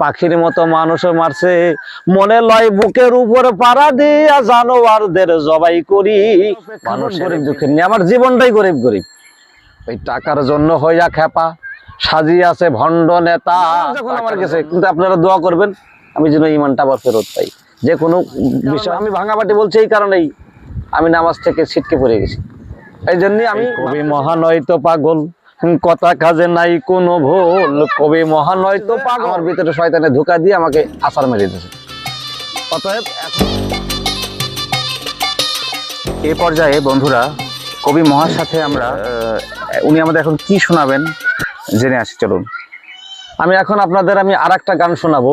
পাখির মতো মানুষও মারছে। মনে লয় বুকের উপরে পাড়া দিয়া জানোয়ারদের জবাই করি। মানুষ গরিব দুঃখের নিয়ে আমার জীবনটাই গরিব গরিব। ওই টাকার জন্য হইয়া খেপা সাজিয়ে আছে ভণ্ড নেতা। যখন আমার কাছে কিন্তু আপনারা দোয়া করবেন আমি যেন ইমানটা আবার ফেরত পাই। যে কোনো বিষয় আমি ভাঙাবাটি বলছি এই কারণেই। আমি নামাজ থেকে ছিটকে পড়ে গেছি। এই জন্যই আমি কবি মহানয় তো পাগল। কথা কাজে নাই কোনো ভুল কবি মহানয় তো পাগল। আমার ভিতরে শয়তানে ধোকা দিয়ে আমাকে আসার মেরে দিয়েছে। অতএব এ পর্যায়ে বন্ধুরা কবি মহার সাথে আমরা উনি আমাদের এখন কি শোনাবেন জেনে আসি চলুন। আমি এখন আপনাদের আমি আর একটা গান শোনাবো।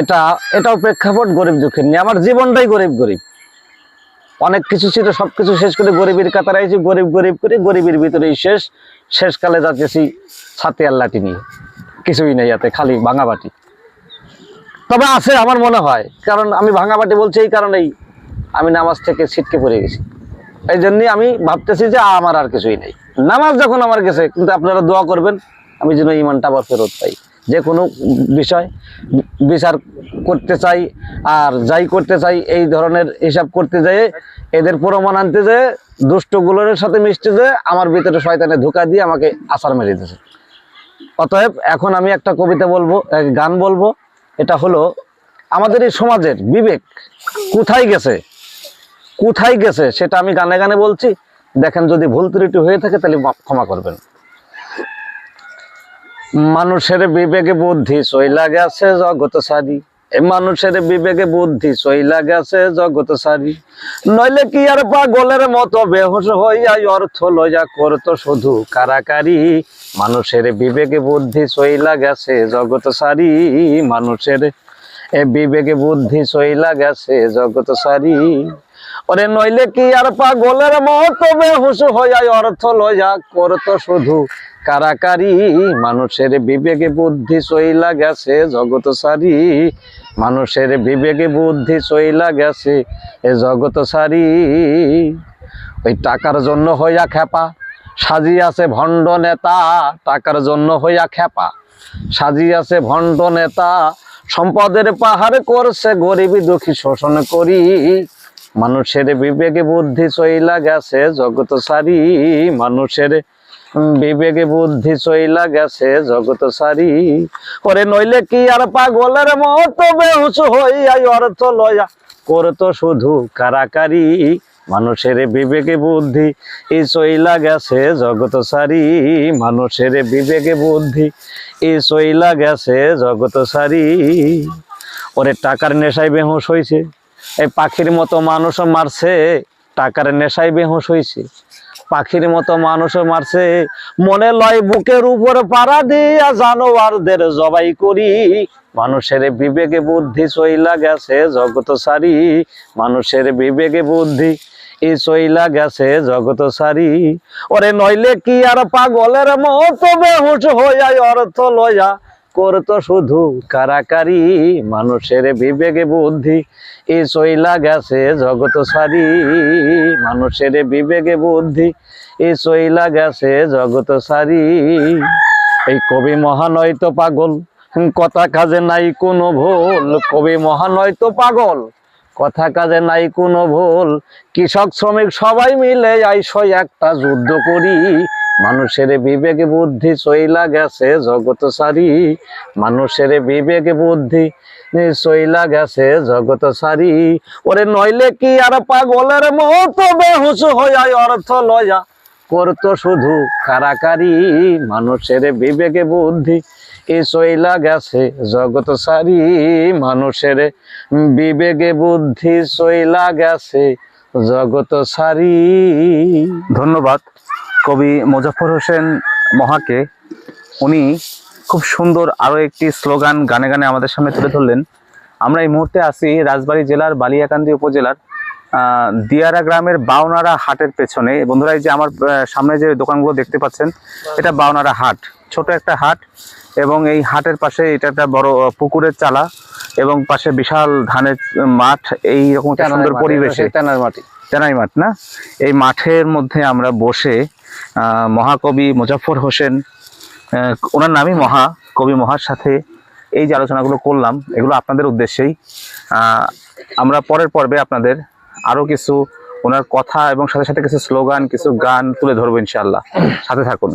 এটা এটাও প্রেক্ষাপট গরিব দুঃখের নিয়ে। আমার জীবনটাই গরিব গরিব অনেক কিছু ছিল সব কিছু শেষ করে গরিবের কাতারে আইছি, গরিব গরিব করে গরিবের ভিতরেই শেষ, শেষকালে যাচ্ছি ছাতে আল্লাটি নিয়ে। কিছুই নেই ইয়াতে, খালি ভাঙাবাটি তবে আছে আমার মনে হয়, কারণ আমি ভাঙাবাটি বলছি এই কারণেই আমি নামাজ থেকে ছিটকে পড়ে গেছি। এই জন্যই আমি ভাবতেছি যে আমার আর কিছুই নেই। নামাজ যখন আমার গেছে, কিন্তু আপনারা দোয়া করবেন, আমি যেন ইমানটা আবার ফেরত পাই। যে কোনো বিষয়, বিচার করতে চাই আর যাই করতে চাই, এই ধরনের হিসাব করতে যেয়ে এদের প্রমাণ আনতে যেয়ে দুষ্টগুলোর সাথে মিশতে যেয়ে আমার ভিতরে শয়তানে ধোকা দিয়ে আমাকে আসার মেরে দিয়েছে। অতএব এখন আমি একটা কবিতা বলব, এক গান বলব, এটা হলো, আমাদের এই সমাজের বিবেক কোথায় গেছে? কোথায় গেছে? সেটা আমি গানে গানে বলছি। দেখেন যদি ভুল ত্রুটি হয়ে থাকে তাহলে ক্ষমা করবেন। মানুষের বিবেকে বুদ্ধি সইলা গেছে জগত সারি। মানুষের বিবেকে বুদ্ধি সইলা গেছে জগত সারি। নইলে কি আর পাগলের মতো বেহস হইয়া অর্থ লইয়া করতো শুধু কারাকারি? মানুষের বিবেকে বুদ্ধি সইলা গেছে জগত সারি। মানুষের এ বিবেকে বুদ্ধি সইলা গেছে জগত সারি। ওরে নইলে কি আর পাগলের মতো বেহুশ হইয়া অর্থ লইয়া করতো শুধু কারাকারি, মানুষের বিবেকে বুদ্ধি সইলা গেছে জগত সারি। মানুষের বিবেকে বুদ্ধি সইলা গেছে, এ জগত সারি। ওই টাকার জন্য হইয়া খেপা সাজিয়াছে ভণ্ড নেতা, টাকার জন্য হইয়া খেপা সাজিয়াছে ভণ্ড নেতা, সম্পদের পাহাড় করছে, গরিবী দুঃখী শোষণ করি। মানুষের বিবেকে বুদ্ধি চইলা গেছে জগত সারি। মানুষের বিবেকে বুদ্ধি চইলা গেছে জগত সারি? করে নইলে কি আর পাগলের মতো বেহুশ হইয়া অর্থ লয়া? করতো শুধু কারাকারি, মানুষের বিবেকে বুদ্ধি। ই চইলা গেছে জগত সারি, মানুষের বিবেকে বুদ্ধি। ই চইলা গেছে জগত সারি। ওরে টাকার নেশায় বেহুশ হইছে। এই পাখির মতো মানুষও মারছে, টাকার নেশায় বেহুশ হইছে। পাখির মতো মানুষও মারছে। মনে লয় বুকের উপরে পাড়া দিয়া জানোয়ারদের জবাই করি। মানুষের বিবেকে বুদ্ধি চইলা গেছে জগত সারি। মানুষের বিবেকে বুদ্ধি ই চইলা গেছে জগত সারি। ওরে নইলে কি আর পাগলের মতো বেহুশ হইয়া অর্থ লয়া করতো শুধু কারাকারি, মানুষের বিবেকে বুদ্ধি, এ চইলা গেছে জগত সারি। মানুষের বিবেকে বুদ্ধি, এ চইলা গেছে জগত সারি। এই কবি মহানয় তো পাগল, কথা কাজে নাই কোনো ভুল। কবি মহানয় তো পাগল, কথা কাজে নাই কোনো ভুল। কৃষক শ্রমিক সবাই মিলে আইসো একটা যুদ্ধ করি। মানুষের বিবেকে বুদ্ধি চইলা গেছে জগত সারি। মানুষের বিবেকে বুদ্ধি চইলা গেছে জগত সারি। ওরে নইলে কি আর পাগলের মতো বেহুশ হইয়া অর্থ লয়া করতো শুধু কারাকারি? মানুষের বিবেকে বুদ্ধি এ চইলা গেছে জগত সারি। মানুষের বিবেকে বুদ্ধি চইলা গেছে জগত সারি। ধন্যবাদ। কবি মোজাফর হোসেন মহাকে উনি খুব সুন্দর আরও একটি স্লোগান গানে গানে আমাদের সামনে তুলে ধরলেন। আমরা এই মুহূর্তে আছি রাজবাড়ী জেলার বালিয়াকান্দি উপজেলার দিয়ারা গ্রামের বাউনারা হাটের পেছনে। বন্ধুরা এই যে আমার সামনে যে দোকানগুলো দেখতে পাচ্ছেন এটা বাউনারা হাট। ছোট একটা হাট এবং এই হাটের পাশে এটা একটা বড় পুকুরের চালা এবং পাশে বিশাল ধানের মাঠ এই রকম একটা সুন্দর পরিবেশে। তেনার মাটি। তেনাই মাঠ, না? এই মাঠের মধ্যে আমরা বসে মহাকবি মুজাফর হোসেন ওনার নামই মহা, কবি মহার সাথে এই যে আলোচনাগুলো করলাম, এগুলো আপনাদের উদ্দেশ্যেই। আমরা পরের পর্বে আপনাদের আরও কিছু ওনার কথা এবং সাথে সাথে কিছু স্লোগান, কিছু গান তুলে ধরবো ইনশাল্লাহ সাথে থাকুন।